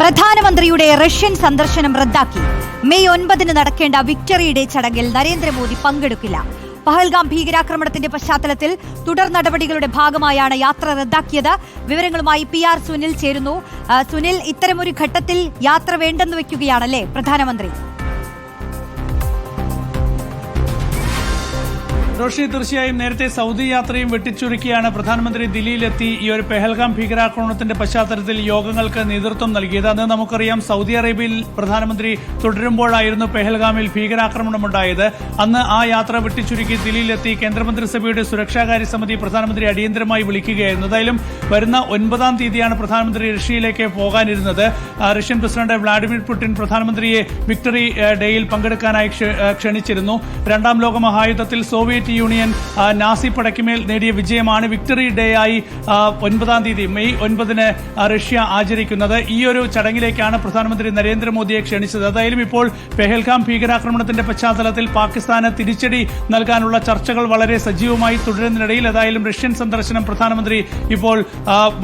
പ്രധാനമന്ത്രിയുടെ റഷ്യൻ സന്ദർശനം റദ്ദാക്കി. മെയ് ഒൻപതിന് നടക്കേണ്ട വിക്ടറിയുടെ ചടങ്ങിൽ നരേന്ദ്രമോദി പങ്കെടുക്കില്ല. പഹൽഗാം ഭീകരാക്രമണത്തിന്റെ പശ്ചാത്തലത്തിൽ തുടർ നടപടികളുടെ ഭാഗമായാണ് യാത്ര റദ്ദാക്കിയത്. വിവരങ്ങളുമായി പി ആർ സുനിൽ ചേരുന്നു. സുനിൽ ഇത്തരമൊരു ഘട്ടത്തിൽ യാത്ര വേണ്ടെന്ന് വെക്കുകയാണല്ലേ പ്രധാനമന്ത്രി? റോഷി തീർച്ചയായും നേരത്തെ സൗദി യാത്രയും വെട്ടിച്ചുരുക്കിയാണ്. പ്രധാനമന്ത്രി ദില്ലിയിലെത്തി ഈ ഒരു പെഹൽഗാം ഭീകരാക്രമണത്തിന്റെ പശ്ചാത്തലത്തിൽ യോഗങ്ങൾക്ക് നേതൃത്വം നൽകിയത്. അന്ന് നമുക്കറിയാം സൗദി അറേബ്യയിൽ പ്രധാനമന്ത്രി തുടരുമ്പോഴായിരുന്നു പെഹൽഗാമിൽ ഭീകരാക്രമണമുണ്ടായത്. അന്ന് ആ യാത്ര വെട്ടിച്ചുരുക്കി ദില്ലിയിലെത്തി കേന്ദ്രമന്ത്രിസഭയുടെ സുരക്ഷാകാര്യ സമിതി പ്രധാനമന്ത്രി അടിയന്തരമായി വിളിക്കുകയായിരുന്നു. എന്തായാലും വരുന്ന ഒൻപതാം തീയതിയാണ് പ്രധാനമന്ത്രി റഷ്യയിലേക്ക് പോകാനിരുന്നത്. റഷ്യൻ പ്രസിഡന്റ് വ്ളാഡിമിർ പുടിൻ പ്രധാനമന്ത്രിയെ വിക്ടറി ഡേയിൽ പങ്കെടുക്കാനായി ക്ഷണിച്ചിരുന്നു. രണ്ടാം ലോക മഹായുദ്ധത്തിൽ സോവിയറ്റ് യൂണിയൻ ആ, നാസി പടയ്ക്കുമേൽ നേടിയ വിജയമാണ് വിക്ടറി ഡേ ആയി ഒൻപതാം തീയതി മെയ് ഒൻപതിന് റഷ്യ ആചരിക്കുന്നത്. ഈ ഒരു ചടങ്ങിലേക്കാണ് പ്രധാനമന്ത്രി നരേന്ദ്രമോദിയെ ക്ഷണിച്ചത്. അതായാലും ഇപ്പോൾ പെഹൽഗാം ഭീകരാക്രമണത്തിന്റെ പശ്ചാത്തലത്തിൽ പാകിസ്ഥാന് തിരിച്ചടി നൽകാനുള്ള ചർച്ചകൾ വളരെ സജീവമായി തുടരുന്നതിനിടയിൽ ഏതായാലും റഷ്യൻ സന്ദർശനം പ്രധാനമന്ത്രി ഇപ്പോൾ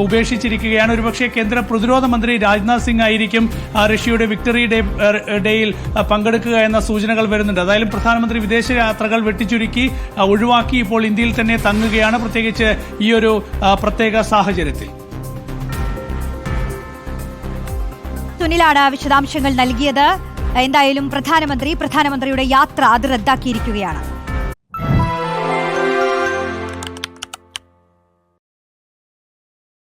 ഉപേക്ഷിച്ചിരിക്കുകയാണ്. ഒരുപക്ഷെ കേന്ദ്ര പ്രതിരോധ മന്ത്രി രാജ്നാഥ് സിംഗ് ആയിരിക്കും റഷ്യയുടെ വിക്ടറി ഡേ ഡേയിൽ പങ്കെടുക്കുക എന്ന സൂചനകൾ വരുന്നുണ്ട്. അതായാലും പ്രധാനമന്ത്രി വിദേശ യാത്രകൾ വെട്ടിച്ചുരുക്കി ഒഴിവാക്കി ഇപ്പോൾ ഇന്ത്യയിൽ തന്നെ തങ്ങുകയാണ് പ്രത്യേകിച്ച് ഈ ഒരു പ്രത്യേക സാഹചര്യത്തിൽ. സുനിലാണ് വിശദാംശങ്ങൾ നൽകിയത്. എന്തായാലും പ്രധാനമന്ത്രി പ്രധാനമന്ത്രിയുടെ യാത്ര അത് റദ്ദാക്കിയിരിക്കുകയാണ്